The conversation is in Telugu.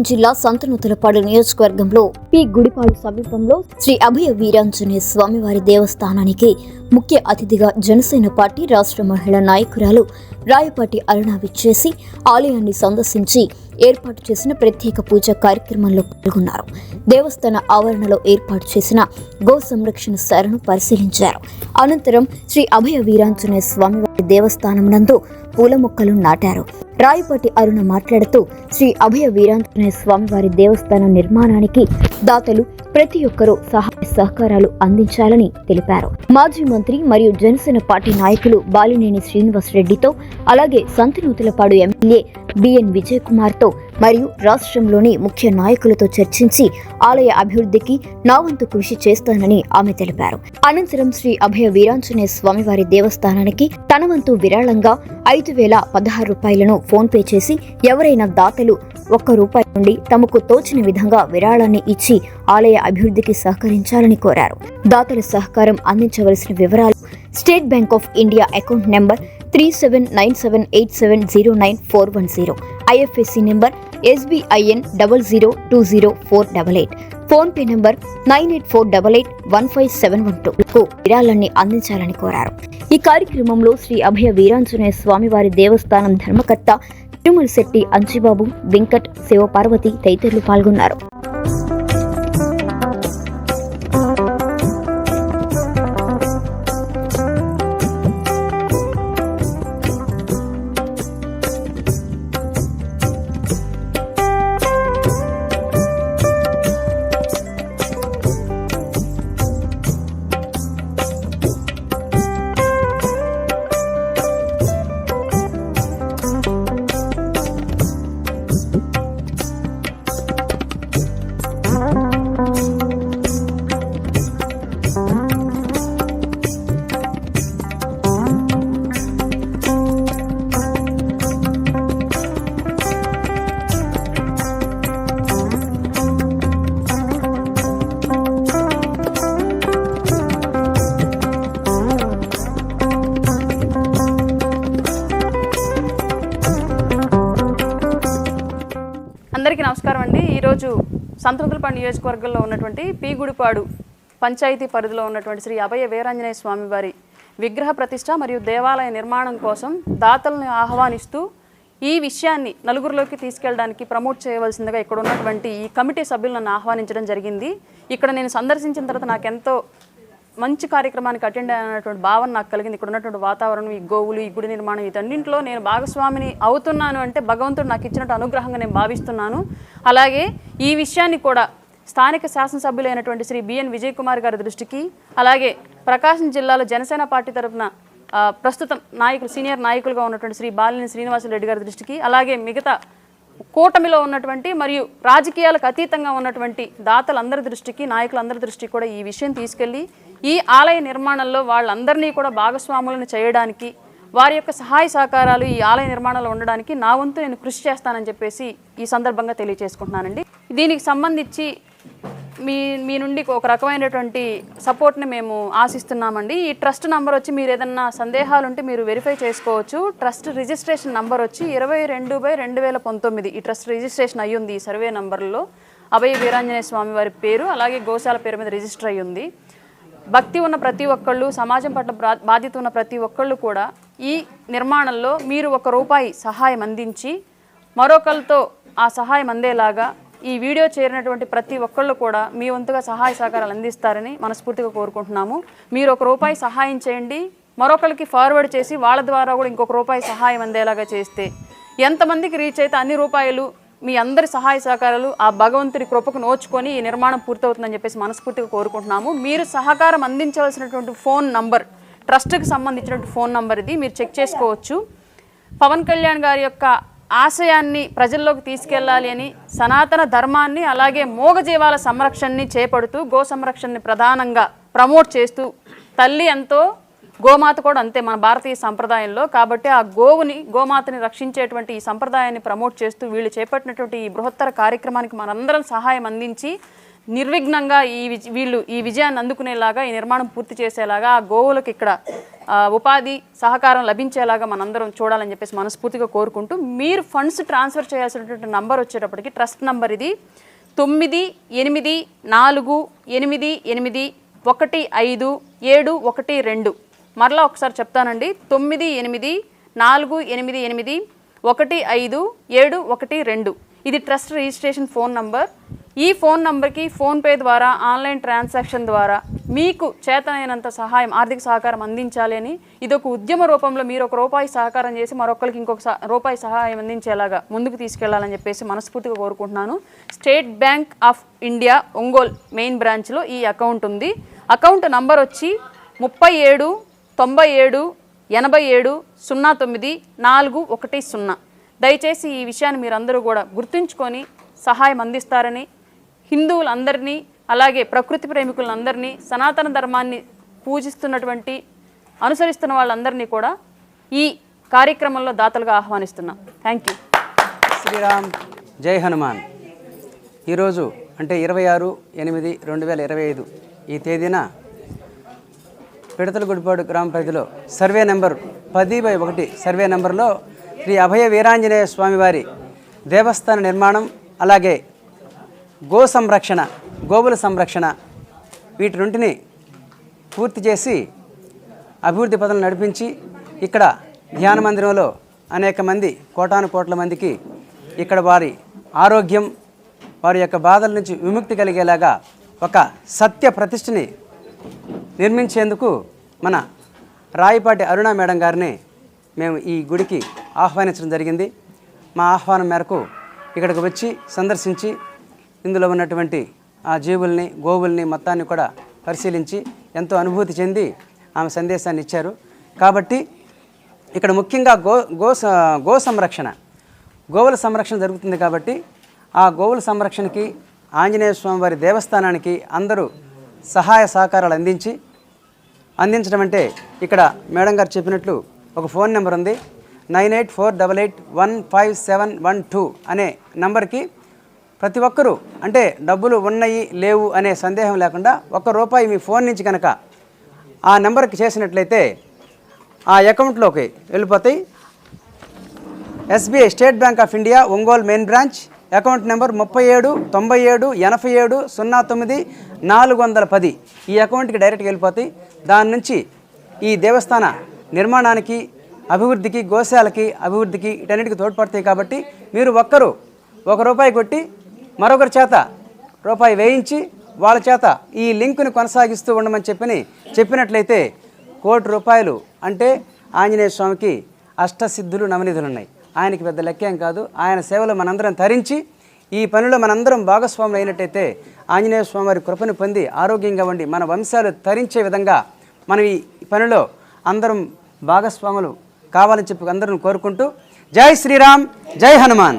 ప్రకాశం జిల్లా సంతనూతలపాడు నియోజకవర్గంలో పి. గుడిపాడు సమీపంలో శ్రీ అభయ వీరాంజనేయ స్వామివారి దేవస్థానానికి ముఖ్య అతిథిగా జనసేన పార్టీ రాష్ట్ర మహిళా నాయకురాలు రాయపాటి అరుణ విచ్చేసి ఆలయాన్ని సందర్శించి ఏర్పాటు చేసిన ప్రత్యేక పూజ కార్యక్రమంలో పాల్గొన్నారు. దేవస్థాన ఆవరణలో ఏర్పాటు చేసిన గో సంరక్షణ సరను పరిశీలించారు. అనంతరం శ్రీ అభయ వీరాంజనేయ స్వామివారి దేవస్థానం నందు పూల మొక్కలు నాటారు. రాయపాటి అరుణ మాట్లాడుతూ శ్రీ అభయ వీరాంజనేయ స్వామివారి దేవస్థానం నిర్మాణానికి దాతలు ప్రతి ఒక్కరూ సహాయ సహకారాలు అందించాలని తెలిపారు. మాజీ మంత్రి మరియు జనసేన పార్టీ నాయకులు బాలినేని శ్రీనివాస్ రెడ్డితో అలాగే సంతనూతలపాడు ఎమ్మెల్యే బిఎన్ విజయ్ కుమార్తో మరియు రాష్ట్రంలోని ముఖ్య నాయకులతో చర్చించి ఆలయ అభివృద్ధికి నా వంతు కృషి చేస్తానని ఆమె తెలిపారు. అనంతరం శ్రీ అభయ వీరాంజనేయ స్వామివారి దేవస్థానానికి తన వంతు విరాళంగా ఐదు వేల పదహారు రూపాయలను ఫోన్ పే చేసి ఎవరైనా దాతలు ఒక్క రూపాయి నుండి తమకు తోచిన విధంగా విరాళాన్ని ఇచ్చి ఆలయ అభివృద్ధికి సహకరించాలని కోరారు. దాతల సహకారం అందించవలసిన వివరాలు State Bank of India account number three seven nine seven eight seven zero nine four one zero. IFSC number SBIN double zero two zero four double eight. PhonePe number nine eight four double eight one five seven one టూకు విరాళాన్ని అందించాలని కోరారు. ఈ కార్యక్రమంలో శ్రీ అభయ వీరాంజనేయ స్వామివారి దేవస్థానం ధర్మకర్త తిరుమల శెట్టి అంచిబాబు వెంకట్ శివపార్వతి తదితరులు పాల్గొన్నారు. అందరికీ నమస్కారం అండి. ఈరోజు సంతృప్తులపాడు నియోజకవర్గంలో ఉన్నటువంటి పీగుడిపాడు పంచాయతీ పరిధిలో ఉన్నటువంటి శ్రీ అభయ వీరాంజనేయ స్వామివారి విగ్రహ ప్రతిష్ట మరియు దేవాలయ నిర్మాణం కోసం దాతలను ఆహ్వానిస్తూ ఈ విషయాన్ని నలుగురిలోకి తీసుకెళ్ళడానికి ప్రమోట్ చేయవలసిందిగా ఇక్కడ ఉన్నటువంటి ఈ కమిటీ సభ్యులు నన్ను ఆహ్వానించడం జరిగింది. ఇక్కడ నేను సందర్శించిన తర్వాత నాకెంతో మంచి కార్యక్రమానికి అటెండ్ అయినటువంటి భావన నాకు కలిగింది. ఇక్కడ ఉన్నటువంటి వాతావరణం ఈ గోవులు ఈ గుడి నిర్మాణం ఇతన్నింటిలో నేను భాగస్వామిని అవుతున్నాను అంటే భగవంతుడు నాకు ఇచ్చినట్టు అనుగ్రహంగా నేను భావిస్తున్నాను. అలాగే ఈ విషయాన్ని కూడా స్థానిక శాసనసభ్యులైనటువంటి శ్రీ బిఎన్ విజయ్ కుమార్ గారి దృష్టికి అలాగే ప్రకాశం జిల్లాలో జనసేన పార్టీ తరఫున ప్రస్తుతం నాయకులు సీనియర్ నాయకులుగా ఉన్నటువంటి శ్రీ బాలిని శ్రీనివాసరెడ్డి గారి దృష్టికి అలాగే మిగతా కూటమిలో ఉన్నటువంటి మరియు రాజకీయాలకు అతీతంగా ఉన్నటువంటి దాతలందరి దృష్టికి నాయకులందరి దృష్టికి కూడా ఈ విషయం తీసుకెళ్ళి ఈ ఆలయ నిర్మాణంలో వాళ్ళందరినీ కూడా భాగస్వాములను చేయడానికి వారి యొక్క సహాయ సహకారాలు ఈ ఆలయ నిర్మాణంలో ఉండడానికి నా వంతు నేను కృషి చేస్తానని చెప్పేసి ఈ సందర్భంగా తెలియజేసుకుంటున్నానండి దీనికి సంబంధించి మీ మీ నుండి ఒక రకమైనటువంటి సపోర్ట్ని మేము ఆశిస్తున్నామండి. ఈ ట్రస్ట్ నంబర్ వచ్చి మీరు ఏదన్నా సందేహాలు ఉంటే మీరు వెరిఫై చేసుకోవచ్చు. ట్రస్ట్ రిజిస్ట్రేషన్ నంబర్ వచ్చి ఇరవై రెండు బై రెండు వేల పంతొమ్మిది. ఈ ట్రస్ట్ రిజిస్ట్రేషన్ అయ్యింది ఈ సర్వే నంబర్లో. అభయ వీరాంజనేయ స్వామి వారి పేరు అలాగే గోశాల పేరు మీద రిజిస్టర్ అయ్యింది. భక్తి ఉన్న ప్రతి ఒక్కళ్ళు సమాజం పట్ల బాధ్యత ఉన్న ప్రతి ఒక్కళ్ళు కూడా ఈ నిర్మాణంలో మీరు ఒక రూపాయి సహాయం అందించి మరొకరితో ఆ సహాయం అందేలాగా ఈ వీడియో చేరినటువంటి ప్రతి ఒక్కళ్ళు కూడా మీ వంతుగా సహాయ సహకారాలు అందిస్తారని మనస్ఫూర్తిగా కోరుకుంటున్నాము. మీరు ఒక రూపాయి సహాయం చేయండి మరొకరికి ఫార్వర్డ్ చేసి వాళ్ళ ద్వారా కూడా ఇంకొక రూపాయి సహాయం అందేలాగా చేస్తే ఎంతమందికి రీచ్ అయితే అన్ని రూపాయలు మీ అందరి సహాయ సహకారాలు ఆ భగవంతుడి కృపకు నోచుకొని ఈ నిర్మాణం పూర్తవుతుందని చెప్పేసి మనస్ఫూర్తిగా కోరుకుంటున్నాము. మీరు సహకారం అందించవలసినటువంటి ఫోన్ నంబర్ ట్రస్ట్కి సంబంధించినటువంటి ఫోన్ నంబర్ ఇది. మీరు చెక్ చేసుకోవచ్చు. పవన్ కళ్యాణ్ గారి యొక్క ఆశయాన్ని ప్రజల్లోకి తీసుకెళ్ళాలి అని సనాతన ధర్మాన్ని అలాగే మూగజీవాల సంరక్షణని చేపడుతూ గో సంరక్షణని ప్రధానంగా ప్రమోట్ చేస్తూ తల్లి ఎంతో గోమాత కూడా అంతే మన భారతీయ సంప్రదాయంలో. కాబట్టి ఆ గోవుని గోమాతని రక్షించేటువంటి ఈ సంప్రదాయాన్ని ప్రమోట్ చేస్తూ వీళ్ళు చేపట్టినటువంటి ఈ బృహత్తర కార్యక్రమానికి మనందరం సహాయం అందించి నిర్విఘ్నంగా ఈ వీళ్ళు ఈ విజయాన్ని అందుకునేలాగా ఈ నిర్మాణం పూర్తి చేసేలాగా ఆ గోవులకు ఇక్కడ ఉపాధి సహకారం లభించేలాగా మనందరం చూడాలని చెప్పేసి మనస్ఫూర్తిగా కోరుకుంటూ మీరు ఫండ్స్ ట్రాన్స్ఫర్ చేయాల్సినటువంటి నంబర్ వచ్చేటప్పటికి ట్రస్ట్ నంబర్ ఇది తొమ్మిది ఎనిమిది నాలుగు ఎనిమిది ఎనిమిది ఒకటి ఐదు ఏడు ఒకటి రెండు. మరలా ఒకసారి చెప్తానండి. తొమ్మిది ఎనిమిది నాలుగు ఎనిమిది ఎనిమిది ఒకటి ఐదు ఏడు ఒకటి రెండు. ఇది ట్రస్ట్ రిజిస్ట్రేషన్ ఫోన్ నంబర్. ఈ ఫోన్ నంబర్కి ఫోన్పే ద్వారా ఆన్లైన్ ట్రాన్సాక్షన్ ద్వారా మీకు చేతనైనంత సహాయం ఆర్థిక సహకారం అందించాలి అని ఇది ఒక ఉద్యమ రూపంలో మీరు ఒక రూపాయి సహకారం చేసి మరొకరికి ఇంకొక రూపాయి సహాయం అందించేలాగా ముందుకు తీసుకెళ్ళాలని చెప్పేసి మనస్ఫూర్తిగా కోరుకుంటున్నాను. State Bank of India Ongole main బ్రాంచ్లో ఈ అకౌంట్ ఉంది. అకౌంట్ నంబర్ వచ్చి ముప్పై ఏడు తొంభై ఏడు ఎనభై ఏడు సున్నా తొమ్మిది నాలుగు ఒకటి సున్నా. దయచేసి ఈ విషయాన్ని మీరందరూ కూడా గుర్తుంచుకొని సహాయం అందిస్తారని హిందువులందరినీ అలాగే ప్రకృతి ప్రేమికులందరినీ సనాతన ధర్మాన్ని పూజిస్తున్నటువంటి అనుసరిస్తున్న వాళ్ళందరినీ కూడా ఈ కార్యక్రమంలో దాతలుగా ఆహ్వానిస్తున్నాం. థ్యాంక్ యూ శ్రీరామ్ జై హనుమాన్. ఈరోజు అంటే ఇరవై ఆరు ఎనిమిది రెండు వేల ఇరవై ఐదు ఈ తేదీన పిడతలగుడిపాడు గ్రామ పరిధిలో సర్వే నెంబర్ పది బై ఒకటి సర్వే నెంబర్లో శ్రీ అభయ వీరాంజనేయ స్వామివారి దేవస్థాన నిర్మాణం అలాగే గో సంరక్షణ గోవుల సంరక్షణ వీటి రెంటిని పూర్తి చేసి అభివృద్ధి పదవులు నడిపించి ఇక్కడ ధ్యాన మందిరంలో అనేక మంది కోటాను కోట్ల మందికి ఇక్కడ వారి ఆరోగ్యం వారి యొక్క బాధల నుంచి విముక్తి కలిగేలాగా ఒక సత్య ప్రతిష్టని నిర్మించేందుకు మన రాయిపాటి అరుణ మేడం గారిని మేము ఈ గుడికి ఆహ్వానించడం జరిగింది. మా ఆహ్వానం మేరకు ఇక్కడికి వచ్చి సందర్శించి ఇందులో ఉన్నటువంటి ఆ జీవుల్ని గోవుల్ని మొత్తాన్ని కూడా పరిశీలించి ఎంతో అనుభూతి చెంది ఆమె సందేశాన్ని ఇచ్చారు. కాబట్టి ఇక్కడ ముఖ్యంగా గో గో గో సంరక్షణ గోవుల సంరక్షణ జరుగుతుంది కాబట్టి ఆ గోవుల సంరక్షణకి ఆంజనేయ స్వామివారి దేవస్థానానికి అందరూ సహాయ సహకారాలు అందించి అందించడం అంటే ఇక్కడ మేడం గారు చెప్పినట్లు ఒక ఫోన్ నెంబర్ ఉంది. Nine eight four double eight one five seven one two అనే నంబర్కి ప్రతి ఒక్కరూ అంటే డబ్బులు ఉన్నాయి లేవు అనే సందేహం లేకుండా ఒక్క రూపాయి మీ ఫోన్ నుంచి కనుక ఆ నెంబర్కి చేసినట్లయితే ఆ అకౌంట్లోకి వెళ్ళిపోతాయి. SBI State Bank of India Ongole main branch account number ముప్పై ఏడు తొంభై ఏడు ఎనభై ఏడు సున్నా తొమ్మిది నాలుగు వందల పది. ఈ అకౌంట్కి డైరెక్ట్గా వెళ్ళిపోతాయి దాని నుంచి ఈ దేవస్థాన నిర్మాణానికి అభివృద్ధికి గోశాలకి అభివృద్ధికి ఇటన్నిటికి తోడ్పడతాయి కాబట్టి మీరు ఒక్కరు ఒక రూపాయి కొట్టి మరొకరి చేత రూపాయి వేయించి వాళ్ళ చేత ఈ లింకుని కొనసాగిస్తూ ఉండమని చెప్పని చెప్పినట్లయితే కోటి రూపాయలు అంటే ఆంజనేయ స్వామికి అష్టసిద్ధులు నవనిధులు ఉన్నాయి ఆయనకి పెద్ద లెక్కేం కాదు. ఆయన సేవలో మనందరం తరించి ఈ పనిలో మనందరం భాగస్వాములు అయినట్టయితే ఆంజనేయ స్వామివారి కృపను పొంది ఆరోగ్యంగా ఉండి మన వంశాలు తరించే విధంగా మనం ఈ పనిలో అందరం భాగస్వాములు కావాలని చెప్పి అందరం కోరుకుంటూ జై శ్రీరామ్ జై హనుమాన్.